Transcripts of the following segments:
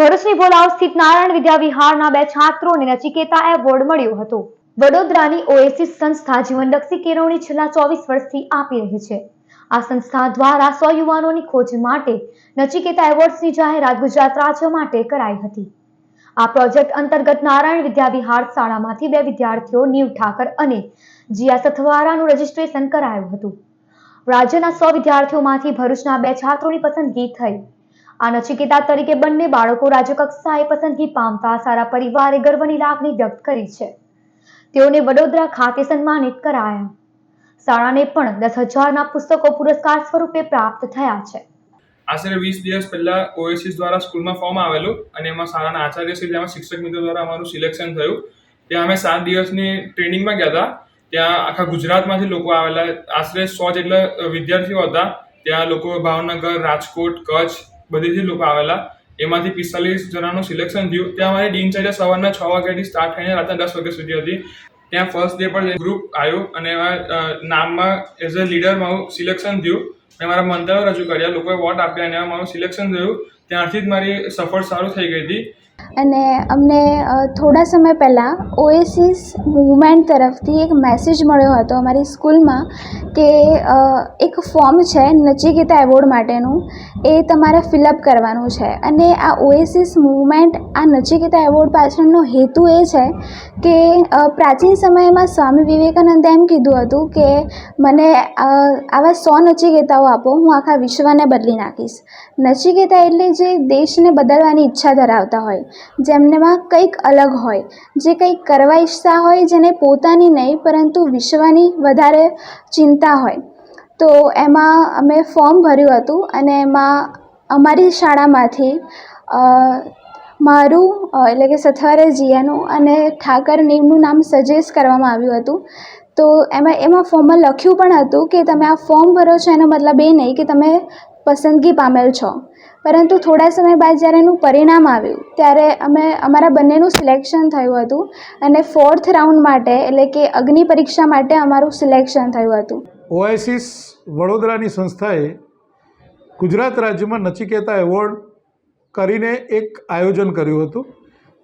ભરૂચની ભોલાવ સ્થિત નારાયણ વિદ્યા વિહારના બે છાત્રોને નચિકેતા એવોર્ડ મળ્યો હતો. વડોદરાની ઓએસિસ સંસ્થા જીવનલક્ષી કેળવણી છેલ્લા ચોવીસ વર્ષથી આપી રહી છે. આ સંસ્થા દ્વારા સો યુવાનોની ખોજ માટે નચિકેતા એવોર્ડ્સની જાહેરાત ગુજરાત રાજ્ય માટે કરાઈ હતી. આ પ્રોજેક્ટ અંતર્ગત નારાયણ વિદ્યા વિહાર શાળામાંથી બે વિદ્યાર્થીઓ નીવ ઠાકર અને જીયા સથવારાનું રજીસ્ટ્રેશન કરાયું હતું. રાજ્યના સો વિદ્યાર્થીઓમાંથી ભરૂચના બે છાત્રોની પસંદગી થઈ. આ નચિકેતા તરીકે બંને બાળકો રાજ્ય કક્ષાએ પસંદગી પામતા સારા પરિવારે ગર્વની લાગણી વ્યક્ત કરી છે. તેઓને વડોદરા ખાતે સન્માનિત કરાયા. શાળાને પણ દસ હજારના પુસ્તકો પુરસ્કાર સ્વરૂપે પ્રાપ્ત થયા છે. આશરે વીસ દિવસ પહેલા ઓએસિસ દ્વારા સ્કૂલમાં ફોર્મ આવેલું અને એમાં શાળાના આચાર્ય શ્રી જેમાં શિક્ષક મિત્રો દ્વારા અમારું સિલેક્શન થયું. ત્યાં અમે સાત દિવસની ટ્રેનિંગમાં ગયા હતા. ત્યાં આખા ગુજરાતમાંથી લોકો આવેલા, આશરે સો જેટલા વિદ્યાર્થીઓ હતા. ત્યાં લોકો ભાવનગર, રાજકોટ, કચ્છ બધેથી લોકો આવેલા. એમાંથી પિસ્તાલીસ જણાનું સિલેક્શન થયું. ત્યાં મારી દિનચર્યા સવારના છ વાગ્યાથી સ્ટાર્ટ થઈને રાતના દસ વાગ્યા સુધી હતી. ત્યાં ફર્સ્ટ ડે પર ગ્રુપ આવ્યું અને એમાં નામમાં એઝ અ લીડર મારું સિલેક્શન થયું. મેં મારા મંતવ્યો રજૂ કર્યા. લોકોએ વોટ આપ્યા અને મારું સિલેક્શન થયું. ત્યારથી જ મારી સફર સારું થઈ ગઈ હતી. અને અમને થોડા સમય પહેલાં ઓએસિસ મુવમેન્ટ તરફથી એક મેસેજ મળ્યો હતો અમારી સ્કૂલમાં કે એક ફોર્મ છે નચિકેતા એવોર્ડ માટેનું, એ તમારે ફિલઅપ કરવાનું છે. અને આ ઓએસિસ મુવમેન્ટ, આ નચિકેતા એવોર્ડ પાછળનો હેતુ એ છે કે પ્રાચીન સમયમાં સ્વામી વિવેકાનંદે એમ કીધું હતું કે, મને આવા સો નચિકેતાઓ આપો, હું આખા વિશ્વને બદલી નાખીશ. નચિકેતા એટલે જે દેશને બદલવાની ઈચ્છા ધરાવતા હોય. જેમનેમાં કંઈક અલગ હોય, જે કંઈક કરવા ઈચ્છતા હોય, જેને પોતાની નહીં, પરંતુ વિશ્વની વધારે ચિંતા હોય. તો એમાં અમે ફોર્મ ભર્યું હતું અને એમાં અમારી શાળામાંથી મારું એટલે કે સથવારે જીયાનું અને ઠાકર નીમનું નામ સજેસ્ટ કરવામાં આવ્યું હતું. તો એમાં એમાં ફોર્મમાં લખ્યું પણ હતું કે તમે આ ફોર્મ ભરો છો, એનો મતલબ એ નહીં કે તમે પસંદગી પામેલ છો. પરંતુ થોડા સમય બાદ જ્યારે એનું પરિણામ આવ્યું, ત્યારે અમે અમારા બંનેનું સિલેક્શન થયું હતું અને ફોર્થ રાઉન્ડ માટે, એટલે કે અગ્નિ પરીક્ષા માટે અમારું સિલેક્શન થયું હતું. ઓએસિસ વડોદરાની સંસ્થાએ ગુજરાત રાજ્યમાં નચિકેતા એવોર્ડ કરીને એક આયોજન કર્યું હતું,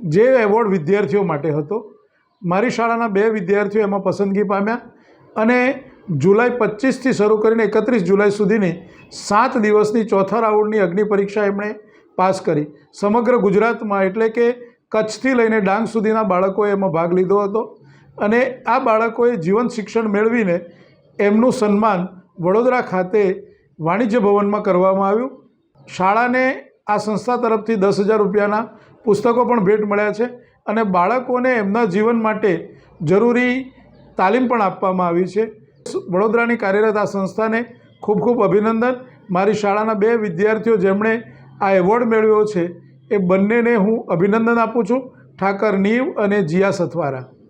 જે એવોર્ડ વિદ્યાર્થીઓ માટે હતો. મારી શાળાના બે વિદ્યાર્થીઓ એમાં પસંદગી પામ્યા અને જુલાઈ પચીસથી શરૂ કરીને એકત્રીસ જુલાઈ સુધીની સાત દિવસની ચોથા રાઉન્ડની અગ્નિ પરીક્ષા એમણે પાસ કરી. સમગ્ર ગુજરાતમાં એટલે કે કચ્છથી લઈને ડાંગ સુધીના બાળકોએ એમાં ભાગ લીધો હતો અને આ બાળકોએ જીવન શિક્ષણ મેળવીને એમનું સન્માન વડોદરા ખાતે વાણિજ્ય ભવનમાં કરવામાં આવ્યું. શાળાને આ સંસ્થા તરફથી દસ હજાર રૂપિયાના પુસ્તકો પણ ભેટ મળ્યા છે અને બાળકોને એમના જીવન માટે જરૂરી તાલીમ પણ આપવામાં આવી છે. વડોદરાની કાર્યરત આ સંસ્થાને ખૂબ ખૂબ અભિનંદન. મારી શાળાના બે વિદ્યાર્થીઓ જેમણે આ એવોર્ડ મેળવ્યો છે એ બંનેને હું અભિનંદન આપું છું. ઠાકર નીવ અને જીયા સથવારા.